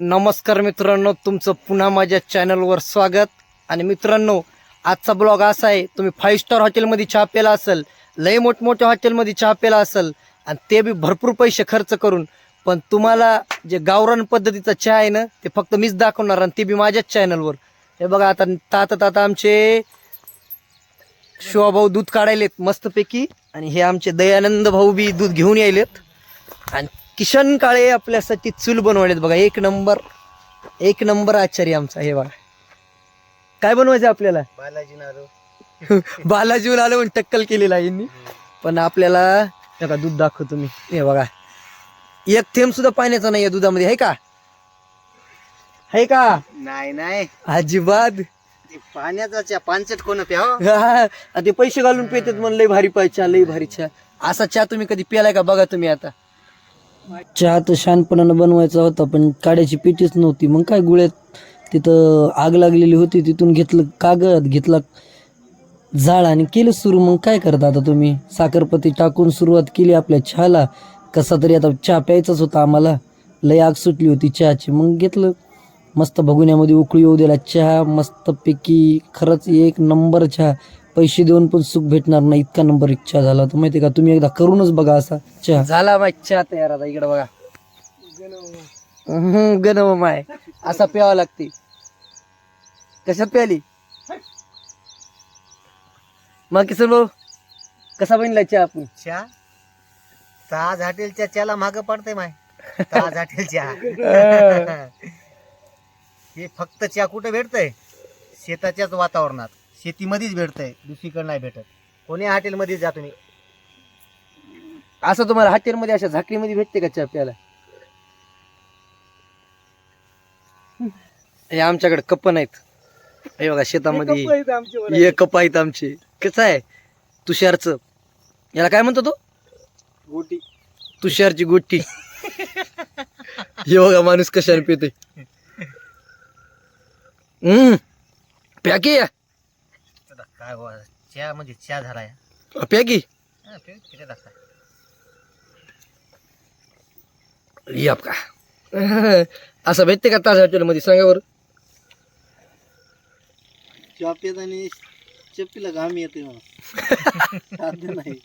नमस्कार मित्रांनो तुमचं पुन्हा माझ्या चॅनलवर स्वागत. आणि मित्रांनो आजचा ब्लॉग असा आहे तुम्ही फाईव्ह स्टार हॉटेलमध्ये चहा प्याला असेल लय मोठमोठ्या हॉटेलमध्ये चहा प्याला असेल आणि ते बी भरपूर पैसे खर्च करून पण तुम्हाला जे गावरान पद्धतीचा चहा आहे ना ते फक्त मीच दाखवणार आणि ते बी माझ्याच चॅनलवर. हे बघा आता तात ताता आमचे शिवाभाऊ दूध काढायलेत मस्तपैकी आणि हे आमचे दयानंद भाऊ बी दूध घेऊन यायलेत. आणि किशन काळे आपल्यासाठी चूल बनवलेत बघा. एक नंबर एक नंबर आचार्य आमचा हे बघा. काय बनवायचं आपल्याला? बालाजी नारो बालाजीवर आलं म्हणून टक्कल केलेला आहे यांनी. पण आपल्याला बघा दूध दाखवतो मी. हे बघा. एक थेंब सुद्धा पाण्याचा नाही दुधामध्ये आहे का? आहे का? नाही नाही. अजिबात. पाण्याचा चहा पानचट कोण प्याव हा, ते पैसे घालून पितात म्हणून लय भारी पाय चहा लय भारी चहा. असा चहा तुम्ही कधी पिलाय का? बघा तुम्ही आता. चहा तर शानपणानं बनवायचा होता पण काड्याची पेटीच नव्हती. मग काय गुळ्यात तिथं आग लागलेली होती तिथून घेतलं कागद घेतला जाळ आणि केलं सुरू. मग काय करता आता तुम्ही? साखरपती टाकून सुरुवात केली आपल्या चहाला. कसा तरी आता चहा प्यायचाच होता आम्हाला. लय आग सुटली होती चहाची. मग घेतलं. मस्त भगुण्यामध्ये उकळी येऊ दिला चहा. मस्तपैकी खरंच एक नंबर चहा. पैसे देऊन पण सुख भेटणार नाही इतका नंबर चहा झाला होता. माहिती का? तुम्ही एकदा करूनच बघा असा. चहा. झाला माय चहा तयार आता इकडे बघा. गणव माय. असा प्यावा लागते. कशात प्याली? मग किसन भाऊ कसा बनला चहा आपण? चहा? ताज हॉटेलच्या चहाला माग पडतंय माय. ताज हॉटेल चहा. हे फक्त चहा कुठे भेटतंय? शेताच्याच वातावरणात. शेतीमध्येच भेटतंय दुसरीकडे नाही भेटत. कोणी हॉटेलमध्ये जा तुम्ही. असं तुम्हाला हॉटेलमध्ये अशा झाकलीमध्ये भेटते का चहा प्यायला? हे आमच्याकडे कप नाहीत. हे बघा शेतामध्ये हे कप आहेत आमचे कसं आहे? तुषारचं. याला काय म्हणतो तो? गोटी. तुषारची गोटी. हे बघा माणूस कशाने पिते हम्म. आता काय बुवा, चहा म्हणजे चहा झाला या पॅकी हा, पे- किती लागतं? याप का. असं भेटते का ताज हॉटेलमध्ये? सांगा बरं. चहा पित आणि चप्पीला घाम येते मला साध्य नाही.